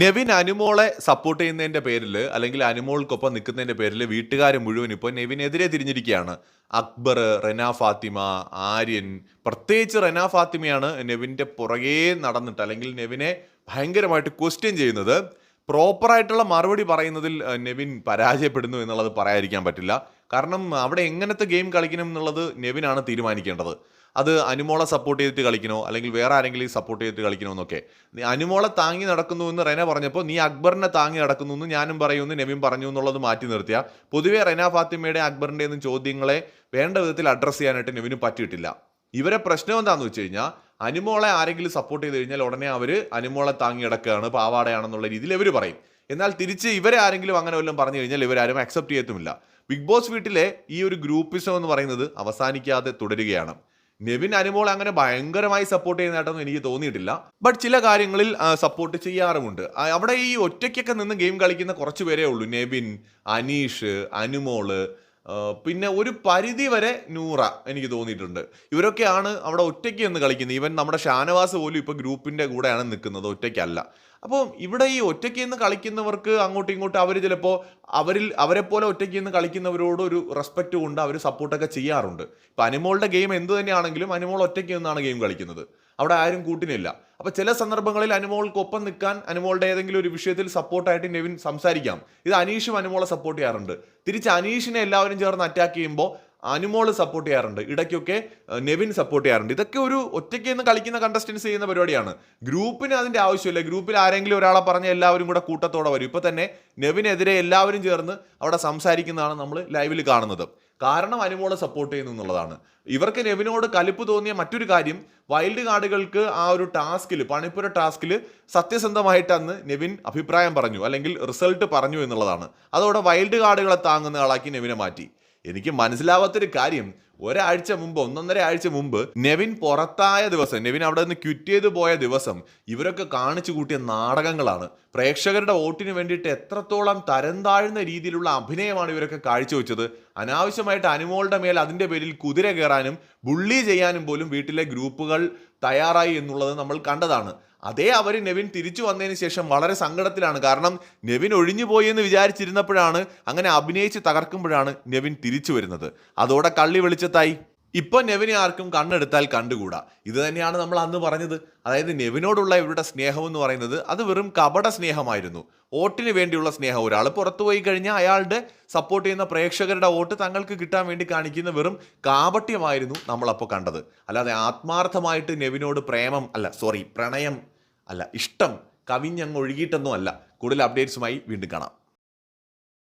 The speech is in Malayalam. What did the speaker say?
നെവിൻ അനുമോളെ സപ്പോർട്ട് ചെയ്യുന്നതിന്റെ പേരിൽ അല്ലെങ്കിൽ അനുമോൾക്കൊപ്പം നിൽക്കുന്നതിന്റെ പേരിൽ വീട്ടുകാർ മുഴുവൻ ഇപ്പോൾ നെവിനെതിരെ തിരിഞ്ഞിരിക്കുകയാണ്. അക്ബർ റെന ഫാത്തിമ ആര്യൻ. പ്രത്യേകിച്ച് റെന ഫാത്തിമയാണ് നെവിന്റെ പുറകെ നടന്നിട്ട് അല്ലെങ്കിൽ നെവിനെ ഭയങ്കരമായിട്ട് ക്വസ്റ്റ്യൻ ചെയ്യുന്നത്. പ്രോപ്പറായിട്ടുള്ള മറുപടി പറയുന്നതിൽ നെവിൻ പരാജയപ്പെടുന്നു എന്നുള്ളത് പറയാതിരിക്കാൻ പറ്റില്ല. കാരണം അവിടെ എങ്ങനത്തെ ഗെയിം കളിക്കണം എന്നുള്ളത് നെവിനാണ് തീരുമാനിക്കേണ്ടത്. അത് അനുമോളെ സപ്പോർട്ട് ചെയ്തിട്ട് കളിക്കണോ? അല്ലെങ്കിൽ വേറെ ആരെങ്കിലും സപ്പോർട്ട് ചെയ്തിട്ട് കളിക്കണോ എന്നൊക്കെ. അനുമോളെ താങ്ങി നടക്കുന്നു എന്ന് റെന പറഞ്ഞപ്പോൾ നീ അക്ബറിനെ താങ്ങി നടക്കുന്നു എന്ന് ഞാനും പറയുമെന്ന് നെവിൻ പറഞ്ഞു എന്നുള്ളത് മാറ്റി നിർത്തിയ. പൊതുവേ റെന ഫാത്തിമയുടെ അക്ബറിന്റെ ഒന്നും ചോദ്യങ്ങളെ വേണ്ട വിധത്തിൽ അഡ്രസ്സ് ചെയ്യാനായിട്ട് നെവിന് പറ്റിയിട്ടില്ല. ഇവരെ പ്രശ്നം എന്താണെന്ന് വെച്ച് കഴിഞ്ഞാൽ അനുമോളെ ആരെങ്കിലും സപ്പോർട്ട് ചെയ്ത് കഴിഞ്ഞാൽ ഉടനെ അവർ അനുമോളെ താങ്ങി നടക്കുകയാണ് പാവാടയാണെന്നുള്ള രീതിയിൽ ഇവർ പറയും. എന്നാൽ തിരിച്ച് ഇവരെ ആരെങ്കിലും അങ്ങനെ വല്ലതും പറഞ്ഞു കഴിഞ്ഞാൽ ഇവരാരും അക്സെപ്റ്റ് ചെയ്യത്തുമില്ല. ബിഗ് ബോസ് വീട്ടിലെ ഈ ഒരു ഗ്രൂപ്പിസം എന്ന് പറയുന്നത് അവസാനിക്കാതെ തുടരുകയാണ്. നെവിൻ അനുമോൾ അങ്ങനെ ഭയങ്കരമായി സപ്പോർട്ട് ചെയ്യുന്നതായിട്ടൊന്നും എനിക്ക് തോന്നിയിട്ടില്ല. ബട്ട് ചില കാര്യങ്ങളിൽ സപ്പോർട്ട് ചെയ്യാറുമുണ്ട്. അവിടെ ഈ ഒറ്റയ്ക്കൊക്കെ നിന്ന് ഗെയിം കളിക്കുന്ന കുറച്ച് പേരേ ഉള്ളൂ. നെവിൻ അനീഷ് അനുമോൾ പിന്നെ ഒരു പരിധി വരെ നൂറ എനിക്ക് തോന്നിയിട്ടുണ്ട്. ഇവരൊക്കെയാണ് അവിടെ ഒറ്റയ്ക്ക് നിന്ന് കളിക്കുന്നത്. ഈവൻ നമ്മുടെ ഷാനവാസ് പോലും ഇപ്പോൾ ഗ്രൂപ്പിന്റെ കൂടെയാണ് നിൽക്കുന്നത്. ഒറ്റയ്ക്കല്ല. അപ്പോൾ ഇവിടെ ഈ ഒറ്റയ്ക്ക് നിന്ന് കളിക്കുന്നവർക്ക് അങ്ങോട്ടും ഇങ്ങോട്ടും അവർ ചിലപ്പോൾ അവരിൽ അവരെ പോലെ ഒറ്റയ്ക്ക് നിന്ന് കളിക്കുന്നവരോട് ഒരു റെസ്പെക്റ്റ് കൊണ്ട് അവർ സപ്പോർട്ടൊക്കെ ചെയ്യാറുണ്ട്. ഇപ്പം അനുമോളുടെ ഗെയിം എന്ത് തന്നെയാണെങ്കിലും അനുമോൾ ഒറ്റയ്ക്ക് നിന്നാണ് ഗെയിം കളിക്കുന്നത്. അവിടെ ആരും കൂട്ടിനില്ല. അപ്പോൾ ചില സന്ദർഭങ്ങളിൽ അനുമോൾക്കൊപ്പം നിൽക്കാൻ അനുമോളുടെ ഏതെങ്കിലും ഒരു വിഷയത്തിൽ സപ്പോർട്ടായിട്ട് നെവിൻ സംസാരിക്കാം. ഇത് അനീഷും അനുമോളെ സപ്പോർട്ട് ചെയ്യാറുണ്ട്. തിരിച്ച് അനീഷിനെ എല്ലാവരും ചേർന്ന് അറ്റാക്ക് ചെയ്യുമ്പോൾ അനുമോൾ സപ്പോർട്ട് ചെയ്യാറുണ്ട്. ഇടയ്ക്കൊക്കെ നെവിൻ സപ്പോർട്ട് ചെയ്യാറുണ്ട്. ഇതൊക്കെ ഒരു ഒറ്റയ്ക്ക് നിന്ന് കളിക്കുന്ന കണ്ടസ്റ്റൻസ് ചെയ്യുന്ന പരിപാടിയാണ്. ഗ്രൂപ്പിന് അതിന്റെ ആവശ്യമില്ല. ഗ്രൂപ്പിൽ ആരെങ്കിലും ഒരാളെ പറഞ്ഞ എല്ലാവരും കൂടെ കൂട്ടത്തോടെ വരും. ഇപ്പോൾ തന്നെ നെവിനെതിരെ എല്ലാവരും ചേർന്ന് അവിടെ സംസാരിക്കുന്നതാണ് നമ്മൾ ലൈവിൽ കാണുന്നത്. കാരണം അനുമോളെ സപ്പോർട്ട് ചെയ്യുന്നു എന്നുള്ളതാണ്. ഇവർക്ക് നെവിനോട് കലിപ്പ് തോന്നിയ മറ്റൊരു കാര്യം വൈൽഡ് കാർഡുകൾക്ക് ആ ഒരു ടാസ്കിൽ പണിപ്പുര ടാസ്കിൽ സത്യസന്ധമായിട്ട് അന്ന് നെവിൻ അഭിപ്രായം പറഞ്ഞു അല്ലെങ്കിൽ റിസൾട്ട് പറഞ്ഞു എന്നുള്ളതാണ്. അതോടെ വൈൽഡ് കാർഡുകളെ താങ്ങുന്ന ആളാക്കി നെവിനെ മാറ്റി. എനിക്ക് മനസ്സിലാവാത്തൊരു കാര്യം. ഒരാഴ്ച മുമ്പ് ഒന്നൊന്നര ആഴ്ച മുമ്പ് നെവിൻ പുറത്തായ ദിവസം നെവിൻ അവിടെ നിന്ന് ക്വിറ്റ് ചെയ്തു പോയ ദിവസം ഇവരൊക്കെ കാണിച്ചു കൂട്ടിയ നാടകങ്ങളാണ്. പ്രേക്ഷകരുടെ വോട്ടിന് വേണ്ടിയിട്ട് എത്രത്തോളം തരം താഴ്ന്ന രീതിയിലുള്ള അഭിനയമാണ് ഇവരൊക്കെ കാഴ്ചവെച്ചത്. അനാവശ്യമായിട്ട് അനുമോളുടെ മേൽ അതിന്റെ പേരിൽ കുതിര കയറാനും ബുള്ളി ചെയ്യാനും പോലും വീട്ടിലെ ഗ്രൂപ്പുകൾ തയ്യാറായി എന്നുള്ളത് നമ്മൾ കണ്ടതാണ്. അതേ അവർ നെവിൻ തിരിച്ചു വന്നതിന് ശേഷം വളരെ സങ്കടത്തിലാണ്. കാരണം നെവിൻ ഒഴിഞ്ഞു പോയി എന്ന് വിചാരിച്ചിരുന്നപ്പോഴാണ് അങ്ങനെ അഭിനയിച്ച് തകർക്കുമ്പോഴാണ് നെവിൻ തിരിച്ചു വരുന്നത്. അതോടെ കള്ളി വെളിച്ചത്തായി. ഇപ്പൊ നെവിനെ ആർക്കും കണ്ണെടുത്താൽ കണ്ടുകൂടാ. ഇത് തന്നെയാണ് നമ്മൾ അന്ന് പറഞ്ഞത്. അതായത് നെവിനോടുള്ള ഇവരുടെ സ്നേഹം എന്ന് പറയുന്നത് അത് വെറും കപട സ്നേഹമായിരുന്നു. വോട്ടിന് വേണ്ടിയുള്ള സ്നേഹം. ഒരാൾ പുറത്തു പോയി കഴിഞ്ഞാൽ അയാളുടെ സപ്പോർട്ട് ചെയ്യുന്ന പ്രേക്ഷകരുടെ വോട്ട് തങ്ങൾക്ക് കിട്ടാൻ വേണ്ടി കാണിക്കുന്ന വെറും കാപട്യമായിരുന്നു നമ്മളപ്പോൾ കണ്ടത്. അല്ലാതെ ആത്മാർത്ഥമായിട്ട് നെവിനോട് പ്രേമം അല്ല സോറി പ്രണയം അല്ല ഇഷ്ടം കവിഞ്ഞങ്ങ് ഒഴുകിയിട്ടൊന്നും അല്ല കൂടുതൽ അപ്ഡേറ്റ്സുമായി വീണ്ടും കാണാം.